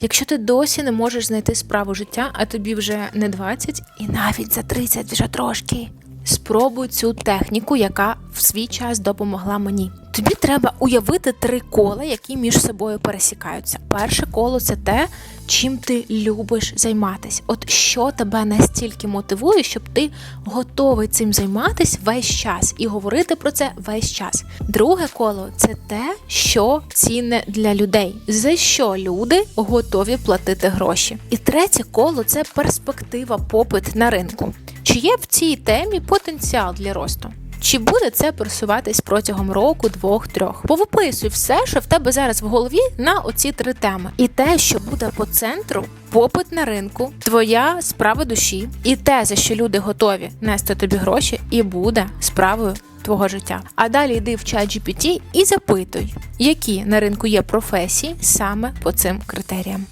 Якщо ти досі не можеш знайти справу життя, а тобі вже не 20 і навіть за 30 вже трошки. Спробуй цю техніку, яка в свій час допомогла мені. Тобі треба уявити три кола, які між собою пересікаються. Перше коло це те, чим ти любиш займатися. От що тебе настільки мотивує, щоб ти готовий цим займатися весь час і говорити про це весь час. Друге коло це те, що цінне для людей, за що люди готові платити гроші. І третє коло це перспектива, попит на ринку. Чи є в цій темі потенціал для росту? Чи буде це просуватись протягом року, двох, трьох? Повиписуй все, що в тебе зараз в голові на оці три теми. І те, що буде по центру, попит на ринку, твоя справа душі, і те, за що люди готові нести тобі гроші, і буде справою твого життя. А далі йди в чат GPT і запитуй, які на ринку є професії саме по цим критеріям.